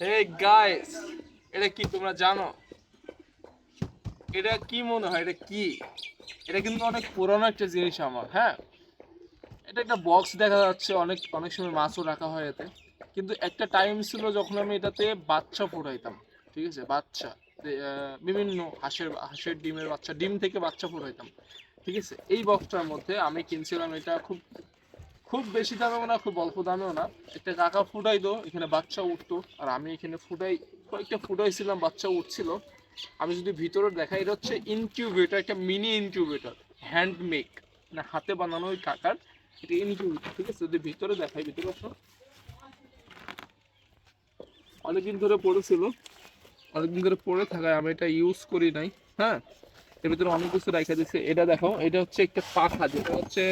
এই গাইস এটা কি তোমরা জানো? এটা কি মনে হয়? এটা কি? এটা কিন্তু অনেক পুরনো একটা জিনিস আমার হ্যাঁ? এটা একটা বক্স দেখা যাচ্ছে, অনেক অনেক সময় মাছও রাখা হয় এতে। কিন্তু একটা টাইম ছিল যখন আমি এটাতে বাচ্চা ফুটাইতাম, ঠিক আছে? বাচ্চা বিভিন্ন হাঁসের হাঁসের ডিমের বাচ্চা, ডিম থেকে বাচ্চা ফুটাইতাম, ঠিক আছে? এই বক্সটার মধ্যে আমি কিনছিলাম এটা খুব খুব বেশি দামেও না, খুব অল্প দামেও না। একটা কাকা ফুটাইতো, এখানে বাচ্চা উঠতো, আর আমি এখানে ফুটাই, কয়েকটা ফুটাইছিলাম, বাচ্চা উঠছিল। আমি যদি ভিতরে দেখাই, এটা হচ্ছে ইনকিউবেটর একটা মিনি ইনকিউবেটর হ্যান্ডমেক মানে হাতে বানানো ওই কাকার, এটা ইনকিউবেটর ঠিক আছে? যদি ভিতরে দেখাই, ভিতরে আসো। অনেকদিন ধরে পড়েছিল অনেকদিন ধরে পড়ে থাকায় আমি এটা ইউজ করি নাই হ্যাঁ? এর ভিতরে অনেক কিছু রেখে দিচ্ছে এটা দেখো, এটা হচ্ছে একটা পাখা, যেটা হচ্ছে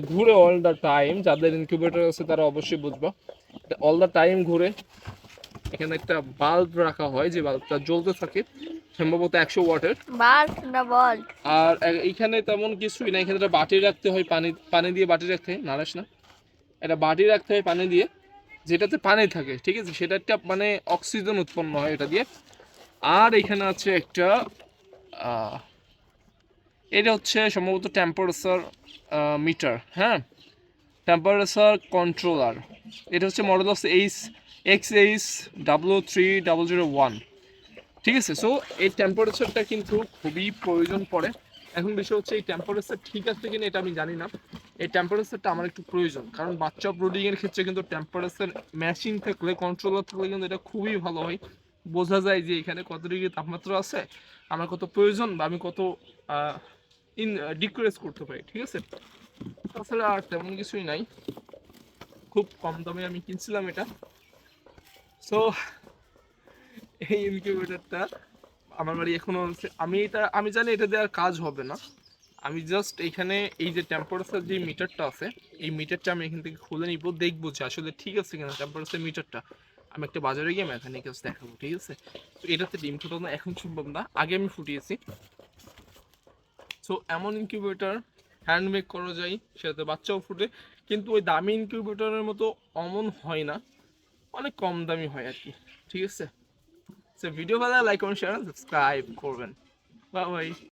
ঘুরে অল দ্য টাইম যাদের ইনকিউবেটর আছে তারা অবশ্যই বুঝবে। অল দ্য টাইম ঘুরে। এখানে একটা বাল্ব রাখা হয় যে বাল্বটা জ্বলতে থাকে সম্ভবত একশো ওয়াটের। বাল্ব না বল। আর এ- এইখানে তেমন কিছুই না এখানে একটা বাটি রাখতে হয় পানি পানি দিয়ে বাটি রাখতে হয় নারাস না। একটা বাটি রাখতে হয় পানি দিয়ে যেটাতে পানি থাকে ঠিক আছে? সেটা একটা মানে অক্সিজেন উৎপন্ন হয় এটা দিয়ে। আর এখানে আছে একটা এটা হচ্ছে সম্ভবত টেম্পারেচার মিটার হ্যাঁ? Temperature controller. এটা হচ্ছে model of H X H W three double zero one ঠিক আছে? সো এই টেম্পারেচারটা কিন্তু খুবই প্রয়োজন পড়ে। এখন বিষয় হচ্ছে, এই টেম্পারেচার ঠিক আছে কিনা এটা আমি জানি না। এই টেম্পারেচারটা আমার একটু প্রয়োজন। কারণ বাচ্চা ব্রুডিং ক্ষেত্রে কিন্তু টেম্পারেচার মেশিন থাকলে কন্ট্রোলার থাকলে কিন্তু এটা খুবই ভালো হয়। বোঝা যায় যে এখানে কত ডিগ্রি তাপমাত্রা আছে, আমার কত প্রয়োজন বা আমি কত ইন ডিক্রিজ করতে পারি, ঠিক আছে? তাছাড়া আর তেমন কিছুই নাই। খুব কম দামে আমি কিনছিলাম এটা। সো এই ইনকিউবেটরটা আমার বাড়ি এখনও আছে। আমি এটা, আমি জানি এটা দেওয়ার কাজ হবে না। আমি জাস্ট এখানে এই যে টেম্পারেচার যে মিটারটা আছে, এই মিটারটা আমি এখান থেকে খুলে নিব, দেখব যে আসলে ঠিক আছে কিনা টেম্পারেচার মিটারটা আমি একটা বাজারে গিয়ে মেকানিক দেখাবো, ঠিক আছে? তো এটাতে ডিম ফুটানো এখন সম্ভব না। আগে আমি ফুটিয়েছি। সো এমন ইনকিউবেটর হ্যান্ডমেক করা যায়, সেটাতে বাচ্চাও ফুটে। কিন্তু ওই দামি ইনকিউবেটরের মতো অমন হয় না। অনেক কম দামি হয় আর কি। ঠিক আছে? সে ভিডিও ভালো লাইক কমেন্ট শেয়ার সাবস্ক্রাইব করবেন। Bye bye